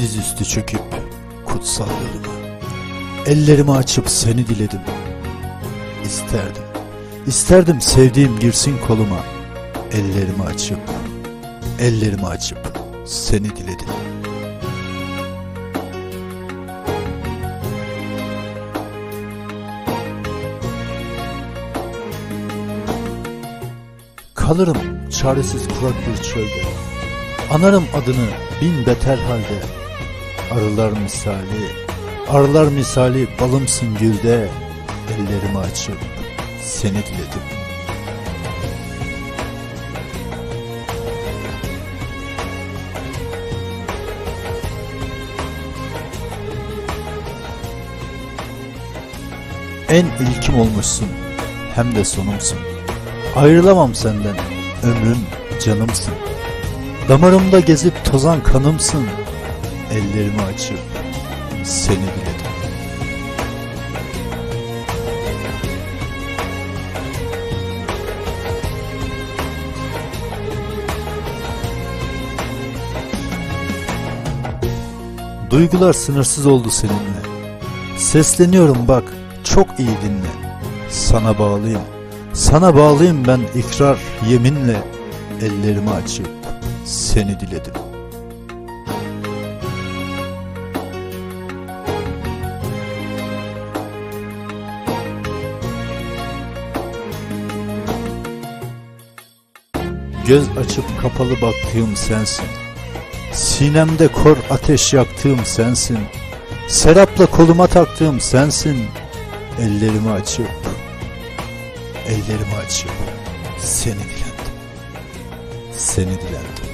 Dizüstü çöküp kutsal yoluma. Ellerimi açıp seni diledim. İsterdim İsterdim sevdiğim girsin koluma. Ellerimi açıp Ellerimi açıp seni diledim. Kalırım çaresiz kurak bir çölde. Anarım adını bin beter halde Arılar misali Arılar misali balımsın gülde Ellerimi açıp seni diledim En ilkim olmuşsun hem de sonumsun. Ayrılamam senden ömrüm canımsın. Damarımda gezip tozan kanımsın Ellerimi açıp seni diledim Duygular sınırsız oldu seninle. Sesleniyorum bak çok iyi dinle. Sana bağlıyım. Sana bağlıyım ben ikrar yeminle. Ellerimi açıp seni diledim Göz açıp kapalı baktığım sensin. Sinemde kor ateş yaktığım sensin. Serapla koluma taktığım sensin. Ellerimi açıp Ellerimi açıp Seni dilendim. Seni dilendim